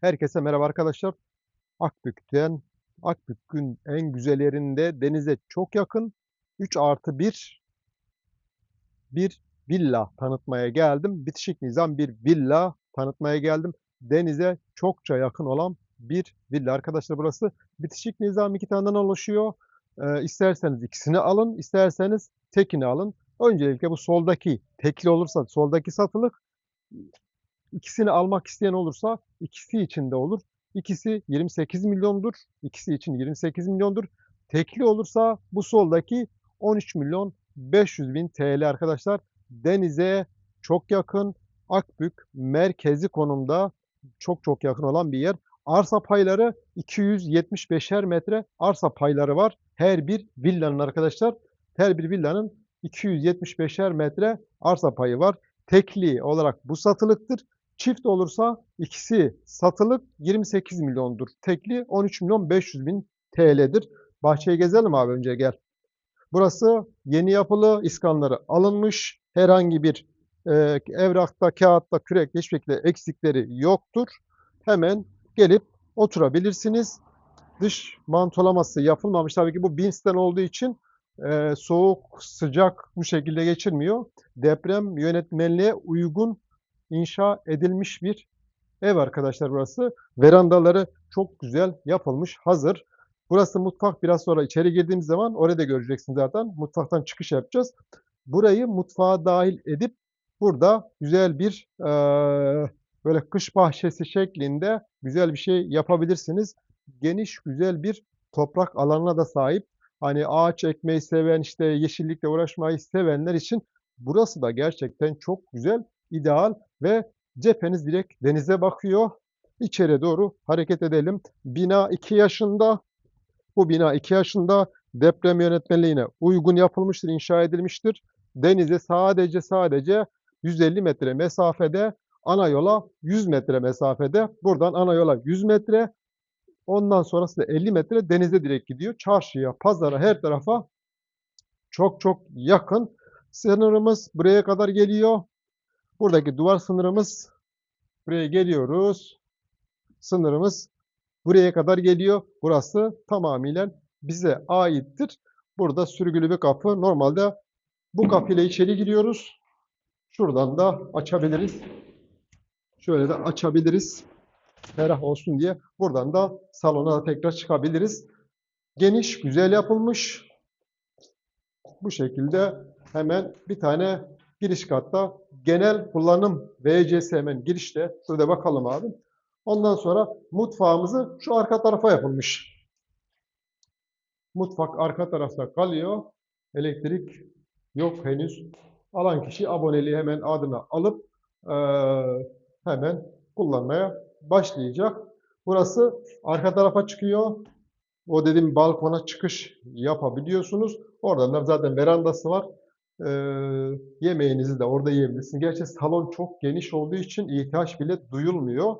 Herkese merhaba arkadaşlar. Akbük'ten, Akbük'ün en güzel yerinde denize çok yakın 3 artı 1 bir villa tanıtmaya geldim. Bitişik nizam bir villa tanıtmaya geldim. Denize çokça yakın olan bir villa arkadaşlar burası. Bitişik nizam iki taneden oluşuyor. Ee, isterseniz ikisini alın, isterseniz tekini alın. Öncelikle bu soldaki tekli olursa soldaki satılık İkisini almak isteyen olursa ikisi için de olur. İkisi 28 milyondur. İkisi için 28 milyondur. Tekli olursa bu soldaki 13 milyon 500 bin TL arkadaşlar. Denize çok yakın. Akbük merkezi konumda çok çok yakın olan bir yer. Arsa payları 275'er metre arsa payları var. Her bir villanın arkadaşlar. Her bir villanın 275'er metre arsa payı var. Tekli olarak bu satılıktır. Çift olursa ikisi satılık 28 milyondur. Tekli 13 milyon 500 bin TL'dir. Bahçeyi gezelim abi önce gel. Burası yeni yapılı iskanları alınmış. Herhangi bir e, evrakta, kağıtta, kürekte hiçbir şekilde eksikleri yoktur. Hemen gelip oturabilirsiniz. Dış mantolaması yapılmamış. Tabii ki bu Bins'ten olduğu için e, soğuk, sıcak bu şekilde geçirmiyor. Deprem yönetmenliğe uygun inşa edilmiş bir ev arkadaşlar burası. Verandaları çok güzel yapılmış, hazır. Burası mutfak. Biraz sonra içeri girdiğimiz zaman orada da göreceksiniz zaten. Mutfaktan çıkış yapacağız. Burayı mutfağa dahil edip burada güzel bir e, böyle kış bahçesi şeklinde güzel bir şey yapabilirsiniz. Geniş, güzel bir toprak alanına da sahip. Hani ağaç ekmeyi seven, işte yeşillikle uğraşmayı sevenler için burası da gerçekten çok güzel, ideal ve cepheniz direkt denize bakıyor. İçeri doğru hareket edelim. Bina 2 yaşında. Bu bina 2 yaşında deprem yönetmeliğine uygun yapılmıştır, inşa edilmiştir. Denize sadece sadece 150 metre mesafede, ana yola 100 metre mesafede. Buradan ana yola 100 metre, ondan sonrası da 50 metre denize direkt gidiyor. Çarşıya, pazara, her tarafa çok çok yakın. Sınırımız buraya kadar geliyor. Buradaki duvar sınırımız buraya geliyoruz. Sınırımız buraya kadar geliyor. Burası tamamıyla bize aittir. Burada sürgülü bir kapı. Normalde bu kapıyla içeri giriyoruz. Şuradan da açabiliriz. Şöyle de açabiliriz. Ferah olsun diye. Buradan da salona da tekrar çıkabiliriz. Geniş, güzel yapılmış. Bu şekilde hemen bir tane giriş katta genel kullanım VCS girişte. Şurada bakalım abi. Ondan sonra mutfağımızı şu arka tarafa yapılmış. Mutfak arka tarafta kalıyor. Elektrik yok henüz. Alan kişi aboneliği hemen adına alıp e, hemen kullanmaya başlayacak. Burası arka tarafa çıkıyor. O dediğim balkona çıkış yapabiliyorsunuz. Oradan da zaten verandası var. Ee, yemeğinizi de orada yiyebilirsiniz. Gerçi salon çok geniş olduğu için ihtiyaç bile duyulmuyor.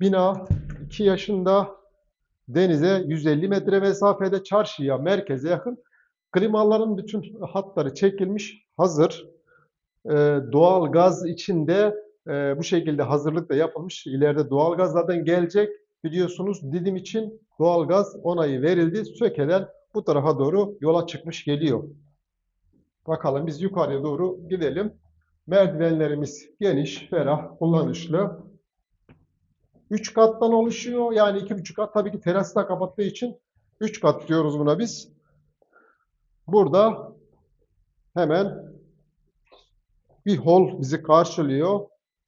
Bina 2 yaşında denize 150 metre mesafede çarşıya, merkeze yakın. Klimaların bütün hatları çekilmiş, hazır. Ee, doğal gaz içinde e, bu şekilde hazırlık da yapılmış. İleride doğal gaz zaten gelecek. Biliyorsunuz Didim için doğal gaz onayı verildi. Söke'den bu tarafa doğru yola çıkmış geliyor. Bakalım biz yukarıya doğru gidelim. Merdivenlerimiz geniş, ferah, kullanışlı. 3 kattan oluşuyor. Yani 2,5 kat. Tabii ki terası da kapattığı için 3 kat diyoruz buna biz. Burada hemen bir hol bizi karşılıyor.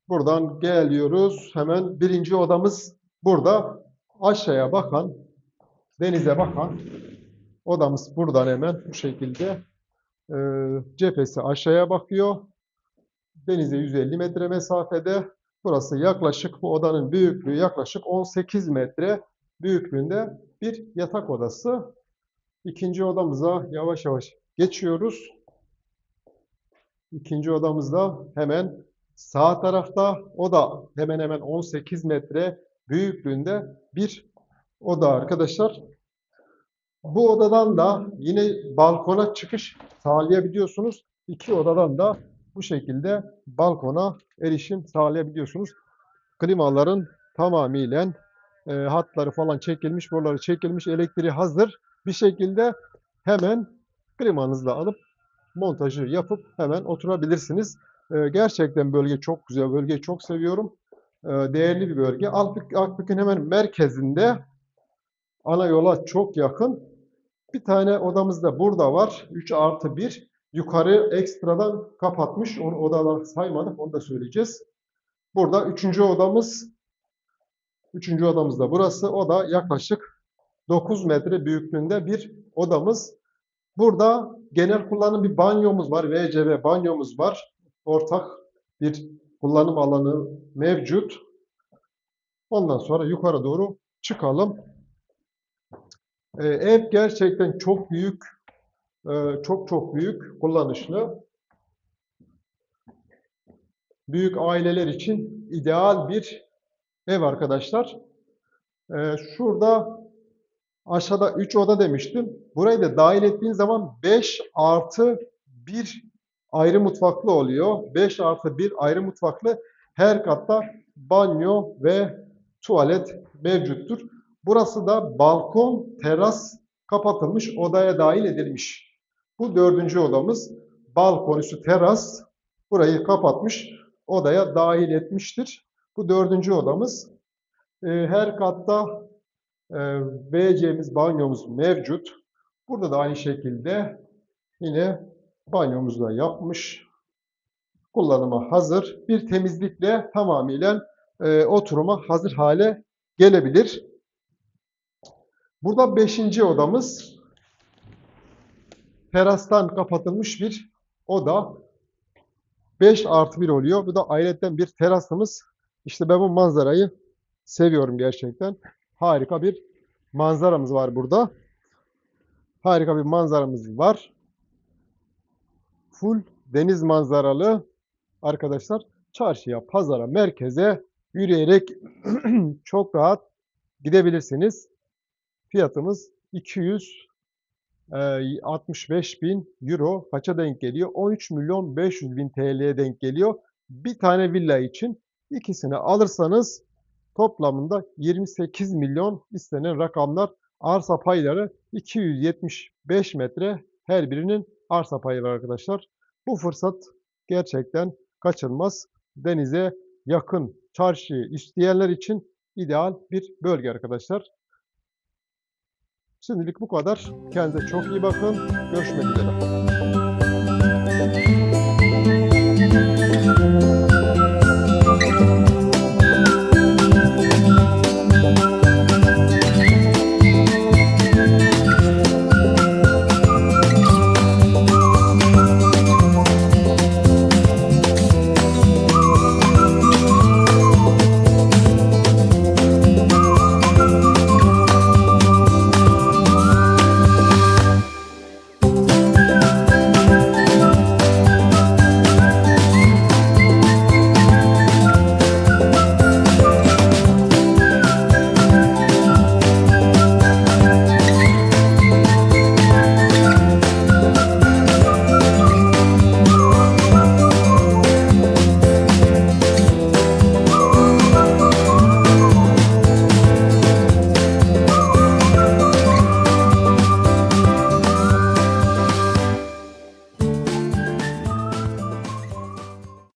Buradan geliyoruz. Hemen birinci odamız burada. Aşağıya bakan, denize bakan odamız buradan hemen bu şekilde e, cephesi aşağıya bakıyor. Denize 150 metre mesafede. Burası yaklaşık bu odanın büyüklüğü yaklaşık 18 metre büyüklüğünde bir yatak odası. İkinci odamıza yavaş yavaş geçiyoruz. İkinci odamızda hemen sağ tarafta o da hemen hemen 18 metre büyüklüğünde bir oda arkadaşlar. Bu odadan da yine balkona çıkış sağlayabiliyorsunuz. İki odadan da bu şekilde balkona erişim sağlayabiliyorsunuz. klimaların tamamıyla e, hatları falan çekilmiş, boruları çekilmiş, elektriği hazır bir şekilde hemen klimanızla alıp montajı yapıp hemen oturabilirsiniz. E, gerçekten bölge çok güzel, bölgeyi çok seviyorum. E, değerli bir bölge. Akbük, Akbük'ün hemen merkezinde ana yola çok yakın. Bir tane odamız da burada var. 3 artı 1. Yukarı ekstradan kapatmış. Onu odalar saymadık. Onu da söyleyeceğiz. Burada üçüncü odamız. Üçüncü odamız da burası. O da yaklaşık 9 metre büyüklüğünde bir odamız. Burada genel kullanım bir banyomuz var. VCV banyomuz var. Ortak bir kullanım alanı mevcut. Ondan sonra yukarı doğru çıkalım. Ee, ev gerçekten çok büyük. Ee, çok çok büyük. Kullanışlı. Büyük aileler için ideal bir ev arkadaşlar. Ee, şurada aşağıda 3 oda demiştim. Burayı da dahil ettiğin zaman 5 artı 1 ayrı mutfaklı oluyor. 5 artı 1 ayrı mutfaklı. Her katta banyo ve tuvalet mevcuttur. Burası da balkon, teras kapatılmış odaya dahil edilmiş. Bu dördüncü odamız. Balkon üstü teras. Burayı kapatmış odaya dahil etmiştir. Bu dördüncü odamız. Ee, her katta e, WC'miz, banyomuz mevcut. Burada da aynı şekilde yine banyomuzu da yapmış. Kullanıma hazır. Bir temizlikle tamamıyla e, oturuma hazır hale gelebilir. Burada beşinci odamız. Terastan kapatılmış bir oda. 5 artı 1 oluyor. Bu da ayrıca bir terasımız. İşte ben bu manzarayı seviyorum gerçekten. Harika bir manzaramız var burada. Harika bir manzaramız var. Full deniz manzaralı arkadaşlar. Çarşıya, pazara, merkeze yürüyerek çok rahat gidebilirsiniz. Fiyatımız 265 bin euro kaça denk geliyor? 13 milyon 500 bin TL'ye denk geliyor. Bir tane villa için ikisini alırsanız toplamında 28 milyon istenen rakamlar arsa payları 275 metre her birinin arsa payı var arkadaşlar. Bu fırsat gerçekten kaçılmaz. Denize yakın çarşıyı isteyenler için ideal bir bölge arkadaşlar. Şimdilik bu kadar. Kendinize çok iyi bakın. Görüşmek üzere.